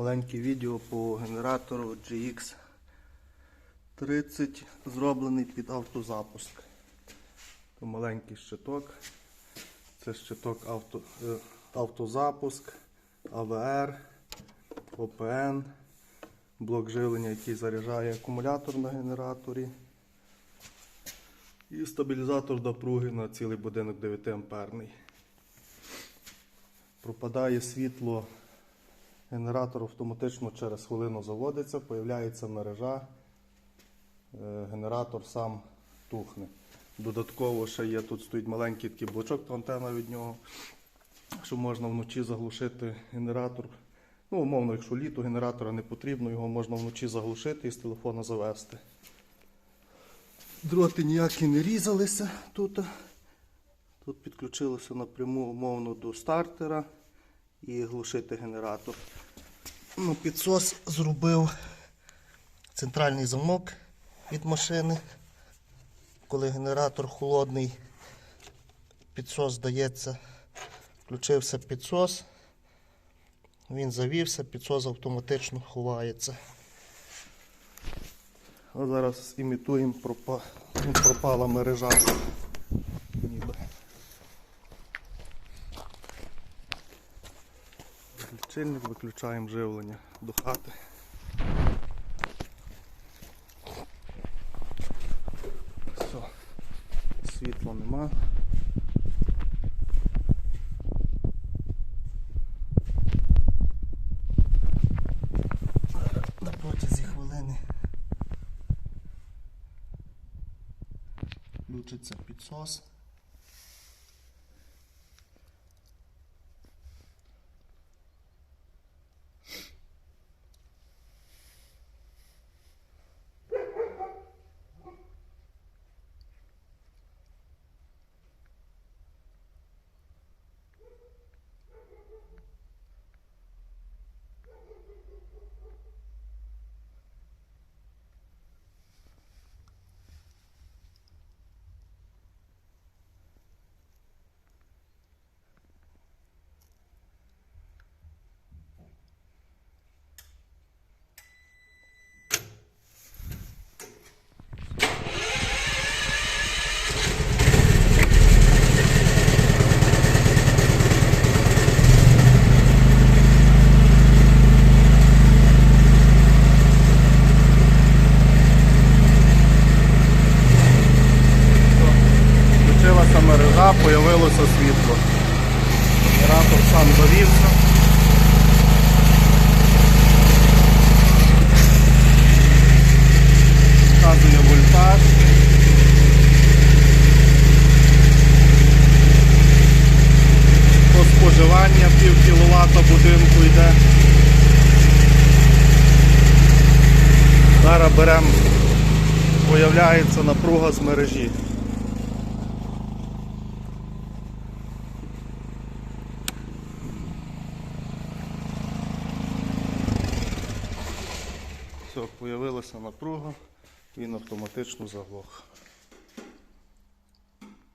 Маленьке відео по генератору GX 30 зроблений під автозапуск. То маленький щиток. Це щиток авто, е, автозапуск, АВР, ОПН, блок живлення, який заряджає акумулятор на генераторі. І стабілізатор напруги на цілий будинок 9 амперний. Пропадає світло, генератор автоматично через хвилину заводиться, появляється мережа, е, генератор сам тухне. Додатково ще є, тут стоїть маленький такий блочок, антенна від нього, що можна вночі заглушити генератор. Ну, умовно, якщо літо генератора не потрібно, його можна вночі заглушити і з телефона завести. Дроти ніякі не різалися тут. Тут підключилося напряму умовно до стартера і глушити генератор. Ну, підсос зробив центральний замок від машини. Коли генератор холодний, підсос здається, включився підсос, він завівся, підсос автоматично ховається. Зараз імітуємо пропа... пропала мережа. Лічильник виключаємо живлення до хати. Все, світла нема. На протязі хвилини включиться підсос. Мережа, появилося світло. Генератор сам завівся. Вказує вольтаж. По споживання пів кіловата будинку йде. Зараз беремо, появляється напруга з мережі. Все, появилася напруга, він автоматично заглох.